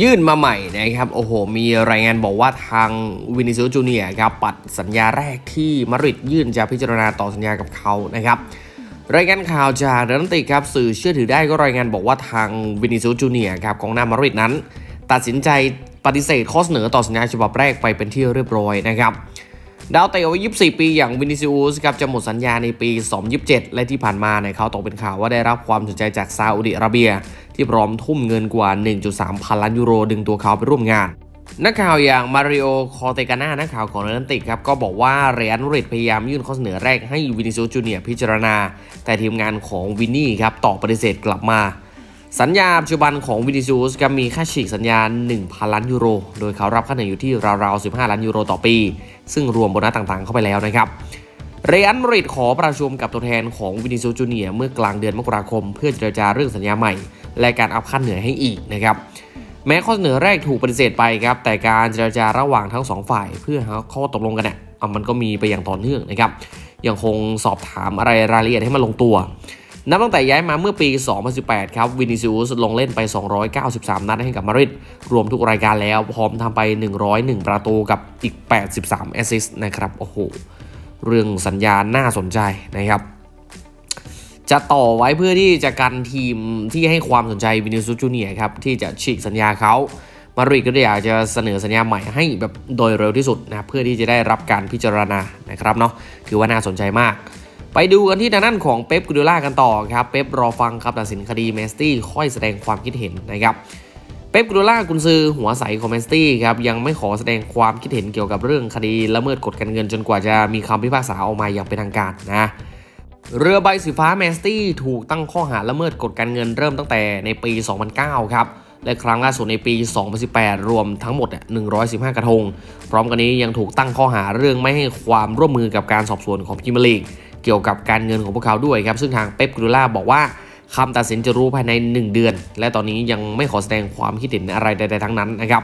ยื่นมาใหม่นะครับ โอ้โห มีรายงานบอกว่าทางวินิซิลจูเนียครับปัดสัญญาแรกที่มาริดยื่นจะพิจารณาต่อสัญญากับเขานะครับรายงานข่าวจากเดนติกครับสื่อเชื่อถือได้ก็รายงานบอกว่าทางวินิซิลจูเนียครับกองหน้ามาริดนั้น ตัดสินใจปฏิเสธข้อเสนอต่อสัญญาฉบับแรกไปเป็นที่เรียบร้อยนะครับดาวเตะวัย24 ปีอย่างวินิซิอุสครับจะหมดสัญญาในปี 2027 และที่ผ่านมาเนี่ยเขาตกเป็นข่าวว่าได้รับความสนใจจากซาอุดิอาระเบีย ที่พร้อมทุ่มเงินกว่า 1.3 พันล้านยูโร ดึงตัวเขาไปร่วมงาน นักข่าวอย่างมาริโอ คอเตกาน่านักข่าวของเรอัลติกครับ ก็บอกว่าเรอัลมาดริดพยายามยื่นข้อเสนอแรกให้วินิซิอุสจูเนียพิจารณา แต่ทีมงานของวินนี่ครับตอบปฏิเสธกลับมาสัญญาปัจจุบันของวินิซิอุสครับมีค่าฉีกสัญญา 1,000 ล้านยูโร โดยเขารับค่าเหนื่อยอยู่ที่ราวๆ 15 ล้านยูโรต่อปี ซึ่งรวมโบนัสต่างๆเข้าไปแล้วนะครับ เรอัลมาดริดขอประชุมกับตัวแทนของวินิซิอุสจูเนียเมื่อกลางเดือนมกราคม เพื่อเจรจาเรื่องสัญญาใหม่ และการอัพค่าเหนื่อยให้อีกนะครับแม้ข้อเสนอแรกถูกปฏิเสธไปครับ แต่การเจรจาระหว่างทั้งสองฝ่าย เพื่อหาข้อตกลงกันเนี่ยอะมันก็มีไปอย่างต่อเนื่องนะครับยังคงสอบถามอะไรรายละเอียดให้มันลงตัวนับตั้งแต่ย้ายมาเมื่อปี 2018 ครับวินิซิอุสลงเล่นไป 293 นัดให้กับมาริดรวมทุกรายการแล้วพร้อมทำไป 101 ประตูกับอีก 83 แอสซิสต์นะครับ โอ้โห เรื่องสัญญาณน่าสนใจนะครับ จะต่อไว้เพื่อที่จะกันทีมที่ให้ความสนใจวินิสุจูเนียครับที่จะฉีกสัญญาเขามาริดก็อยากจะเสนอสัญญาใหม่ให้แบบโดยเร็วที่สุดนะเพื่อที่จะได้รับการพิจารณานะครับเนาะถือว่าน่าสนใจมาก ไปดูกันที่ทางด้านของเป๊ปกูดิโอล่ากันต่อครับเป๊ปรอฟังคำตัดสินคดีเมสตี้ค่อยแสดงความคิดเห็นนะครับ เป๊ปกูโอล่ากุนซือหัวใสของเมสตี้ครับยังไม่ขอแสดงความคิดเห็นเกี่ยวกับเรื่องคดีละเมิดกฎการเงินจนกว่าจะมีคำพิพากษาออกมาอย่างเป็นทางการนะเรือใบสีฟ้าแมนสตี้ถูกตั้งข้อหาละเมิดกฎการเงินเริ่มตั้งแต่ในปี 2009 ครับและครั้งล่าสุดในปี 2018 รวมทั้งหมดเนี่ย115 กระทง พร้อมกันนี้ยังถูกตั้งข้อหาเรื่องไม่ให้ความร่วมมือกับการสอบสวนของพรีเมียร์ลีกเกี่ยวกับการเงินของพวกเขาด้วยครับซึ่งทางเป๊ปกูล่าบอกว่า คำตัดสินจะรู้ภายใน 1 เดือน และตอนนี้ยังไม่ขอแสดงความคิดเห็นอะไรใดๆทั้งนั้นนะครับ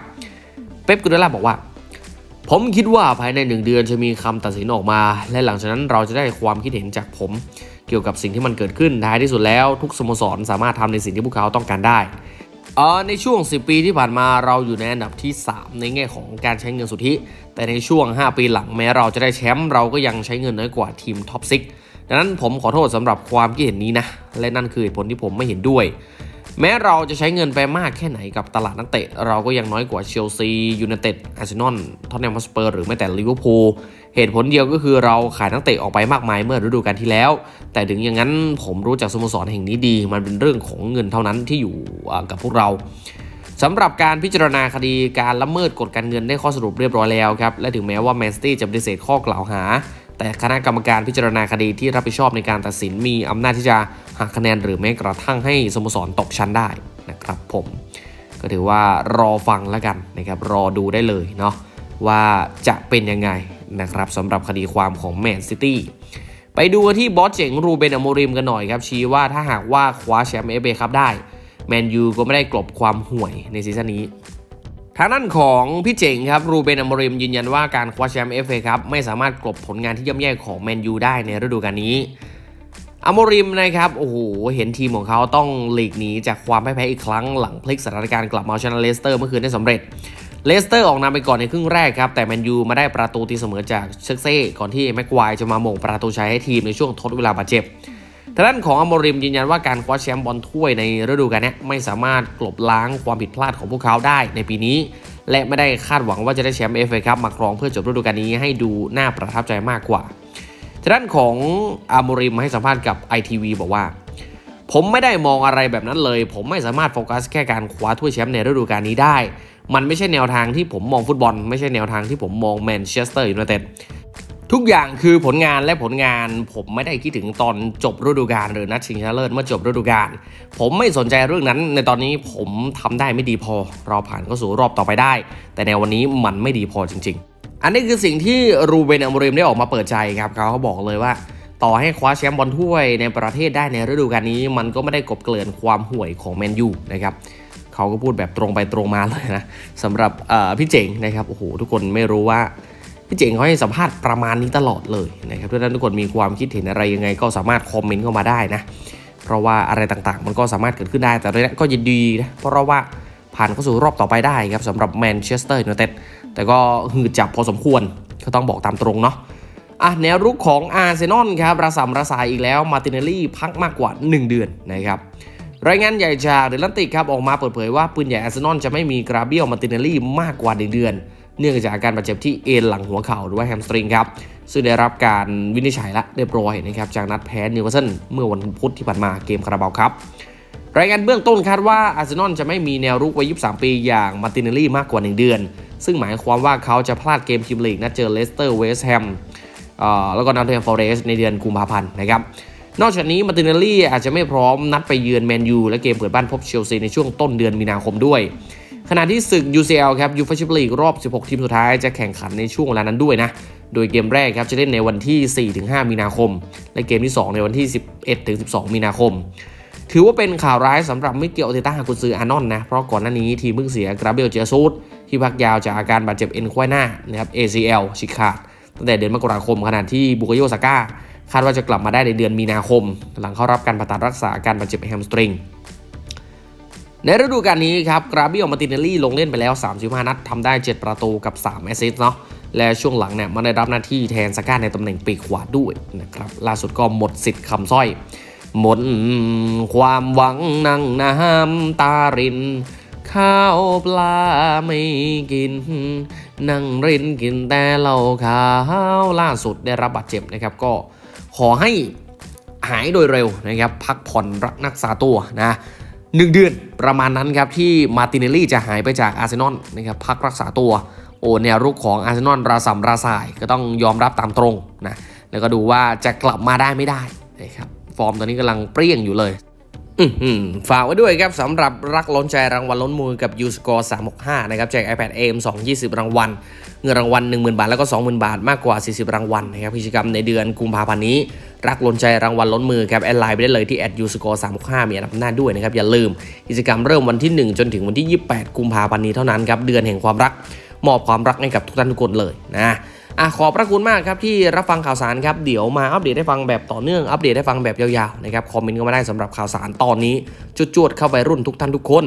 เป๊ปกูล่าบอกว่า ผมคิดว่าภายในหนึ่งเดือนจะมีคำตัดสินออกมา และหลังจากนั้นเราจะได้ความคิดเห็นจากผม เกี่ยวกับสิ่งที่มันเกิดขึ้นท้ายที่สุดแล้ว ทุกสโมสรสามารถทำในสิ่งที่พวกเขาต้องการได้ออในช่วง 10 ปีที่ผ่านมาเราอยู่ในอันดับที่ 3 ในแง่ของการใช้เงินสุทธิ แต่ในช่วง 5 ปีหลังแม้เราจะได้แชมป์เราก็ยังใช้เงินน้อยกว่าทีมท็อปซิก ดังนั้นผมขอโทษสำหรับความคิดเห็นนี้นะ และนั่นคือเหตุผลที่ผมไม่เห็นด้วย แม้เราจะใช้เงินไปมากแค่ไหนกับตลาดนักเตะ เราก็ยังน้อยกว่าเชลซียูไนเต็ดอาร์เซนอลท็อตแนมฮอสเปอร์หรือแม้แต่ลิเวอร์พูลเหตุผลเดียวก็คือเราขายนักเตะออกไปมากมายเมื่อฤดูกาลที่แล้ว แต่ถึงอย่างนั้นผมรู้จักสโมสรแห่งนี้ดี มันเป็นเรื่องของเงินเท่านั้นที่อยู่กับพวกเราสำหรับการพิจารณาคดีการละเมิดกฎการเงินได้ข้อสรุปเรียบร้อยแล้วครับ และถึงแม้ว่าแมนสตี้จะปฏิเสธข้อกล่าวหา แต่คณะกรรมการพิจารณาคดีที่รับผิดชอบในการตัดสินมีอำนาจที่จะหักคะแนนหรือแม้กระทั่งให้สโมสรตกชั้นได้นะครับผมก็ถือว่ารอฟังแล้วกันนะครับรอดูได้เลยเนาะว่าจะเป็นยังไงนะครับสำหรับคดีความของแมนซิตี้ไปดูที่บอสเจ๋งรูเบนอโมริมกันหน่อยครับ ชี้ว่าถ้าหากว่าคว้าแชมป์เอฟเอครับได้แมนยูก็ไม่ได้กลบความห่วยในซีซั่นนี้ ทางด้านของพี่เจ๋งครับรูเบนอมริมยืนยันว่าการคว้าแชมป์เอฟเอครับไม่สามารถกลบผลงานที่ย่ำแย่ของแมนยูได้ในฤดูกาลนี้อมริมนะครับโอ้โหเห็นทีมของเขาต้องหลีกหนีจากความแพ้อีกครั้งหลังพลิกสถานการณ์กลับมาชนะเลสเตอร์เมื่อคืนได้สำเร็จเลสเตอร์ออกนำไปก่อนในครึ่งแรกครับ แต่แมนยูมาได้ประตูตีเสมอจากเชคเซ่ก่อนที่แม็กควายจะมาหม่งประตูชัยให้ทีมในช่วงทดเวลาบาดเจ็บ ทางด้านของอมริมยืนยันว่าการคว้าแชมป์บอลถ้วยในฤดูกาลนี้ไม่สามารถกลบล้างความผิดพลาดของพวกเขาได้ในปีนี้ และไม่ได้คาดหวังว่าจะได้แชมป์เอฟเอครับมาครองเพื่อจบฤดูกาลนี้ให้ดูน่าประทับใจมากกว่าทางด้านของอโมริมให้สัมภาษณ์กับ ITV บอกว่า ผมไม่ได้มองอะไรแบบนั้นเลย ผมไม่สามารถโฟกัสแค่การคว้าถ้วยแชมป์ในฤดูกาลนี้ได้ มันไม่ใช่แนวทางที่ผมมองฟุตบอล ไม่ใช่แนวทางที่ผมมองแมนเชสเตอร์ยูไนเต็ด ทุกอย่างคือผลงานและผลงานผมไม่ได้คิดถึงตอนจบฤดูกาลหรือนัดชิงชนะเลิศเมื่อจบฤดูกาลผมไม่สนใจเรื่องนั้น ในตอนนี้ผมทำได้ไม่ดีพอ เราผ่านเข้าสู่รอบต่อไปได้ แต่ในวันนี้มันไม่ดีพอจริง ๆ อันนี้คือสิ่งที่รูเบนอมริมได้ออกมาเปิดใจครับเขาเขาบอกเลยว่า ต่อให้คว้าแชมป์บอลถ้วยในประเทศได้ในฤดูกาลนี้ มันก็ไม่ได้กบเกลื่อนความห่วยของแมนยูนะครับเขาก็พูดแบบตรงไปตรงมาเลยนะสำหรับพี่เจ๋งนะครับโอ้โหทุกคนไม่รู้ว่า พี่เจ๋งเขาให้สัมภาษณ์ประมาณนี้ตลอดเลยนะครับถ้าทุกคนมีความคิดเห็นอะไรยังไง ก็สามารถคอมเมนต์เข้ามาได้นะ เพราะว่าอะไรต่างๆ มันก็สามารถเกิดขึ้นได้ แต่ก็ยินดีนะ เพราะว่าผ่านเข้าสู่รอบต่อไปได้ครับสำหรับแมนเชสเตอร์ยูไนเต็ด แต่ก็หืดจับพอสมควร ก็ต้องบอกตามตรงเนาะอะแนวรุกของอาร์เซนอลครับระสำระสายอีกแล้วมาติเนลลี่พักมากกว่า 1 เดือนนะครับรายงานใหญ่จากเดลันติกครับออกมาเปิดเผยว่าปืนใหญ่อาร์เซนอลจะไม่มีกราเบียลมาติเนลลี่มากกว่า 1 เดือน เนื่องจากอาการบาดเจ็บที่เอ็นหลังหัวเข่าหรือว่าแฮมสตริงครับซึ่งได้รับการวินิจฉัยและเรียบร้อยนะครับจากนัดแพ้นิวคาสเซิลเมื่อวันพุธที่ผ่านมาเกมคาราบาวครับรายงานเบื้องต้นคาดว่าอาร์เซนอลจะไม่มีแนวรุกวัย 23 ปีอย่างมาร์ตินเนลลี่มากกว่า 1 เดือน ซึ่งหมายความว่าเขาจะพลาดเกมพรีเมียร์ลีกนัดเจอเลสเตอร์เวสต์แฮมแล้วก็นอตเทมฟอเรสในเดือนกุมภาพันธ์นะครับนอกจากนี้มาร์ตินเนลลี่อาจจะไม่พร้อมนัดไปเยือนแมนยูและเกมเปิดบ้านพบเชลซีในช่วงต้นเดือนมีนาคมด้วย ขณะที่ศึก UCL ครับยูฟ่าแชมเปี้ยนลีกรอบ 16 ทีมสุดท้ายจะแข่งขันในช่วงเวลานั้นด้วยนะ โดยเกมแรกครับจะเล่นในวันที่ 4-5 มีนาคม และเกมที่ 2 ในวันที่ 11-12 มีนาคม ถือว่าเป็นข่าวร้ายสำหรับมิเกลเตต้ากุนซืออานอนนะ เพราะก่อนหน้านี้ทีมเพิ่งเสียกราเบลเจซูดที่พักยาวจากอาการบาดเจ็บเอ็นควายหน้านะครับ ACL ฉีกขาดตั้งแต่เดือนมกราคมขณะที่บุกโยซาก้าคาดว่าจะกลับมาได้ในเดือนมีนาคม หลังเข้ารับการผ่าตัดรักษาอาการบาดเจ็บแฮมสตริง ในฤดูกาลนี้ครับกราบิโอมาติเนลลี่ลงเล่นไปแล้ว 35 นัดทำได้ 7 ประตูกับ 3 แอสซิสต์เนาะและช่วงหลังเนี่ยมันได้รับหน้าที่แทนสก้าในตำแหน่งปีกขวาด้วยนะครับล่าสุดก็หมดสิทธิ์คำสร้อย หมดความหวังนั่งน้ำตาริน ข้าวปลาไม่กิน นั่งรินกินแต่เหล้าขาวล่าสุดได้รับบาดเจ็บนะครับก็ขอให้หายโดยเร็วนะครับพักผ่อนรักรักษาตัวนะ หนึ่งเดือนประมาณนั้นครับที่มาติเนลลี่จะหายไปจากอาร์เซนอลนะครับพักรักษาตัว โอ้แนวรุกของอาร์เซนอลราสัมราสายก็ต้องยอมรับตามตรงนะแล้วก็ดูว่าจะกลับมาได้ไม่ได้นะครับฟอร์มตอนนี้กำลังเปรี้ยงอยู่เลย ฝากไว้ด้วยครับสำหรับรักล้นใจรางวัลล้นมือกับ u s c o r e 365 นะครับแจก iPad AM 2 20 รางวัล เงินรางวัล 10,000 บาท แล้วก็ 20,000 บาทมากกว่า 40 รางวัลนะครับกิจกรรมในเดือนกุมภาพันธ์นี้ รักล้นใจรางวัลล้นมือครับแอดไลน์ไปได้เลยที่ u s c o r e 365 มีอันดับหน้าด้วยนะครับอย่าลืมกิจกรรมเริ่มวันที่ 1 จนถึงวันที่ 28 กุมภาพันธ์นี้เท่านั้นครับเดือนแห่งความรักมอบความรักให้กับทุกท่านทุกคนเลยนะ อะขอบพระคุณมากครับที่รับฟังข่าวสารครับ เดี๋ยวมาอัปเดตให้ฟังแบบต่อเนื่อง อัปเดตให้ฟังแบบยาวๆนะครับ คอมเมนต์ก็มาได้สำหรับข่าวสารตอนนี้จุดๆเข้าไปรุ่นทุกท่านทุกคน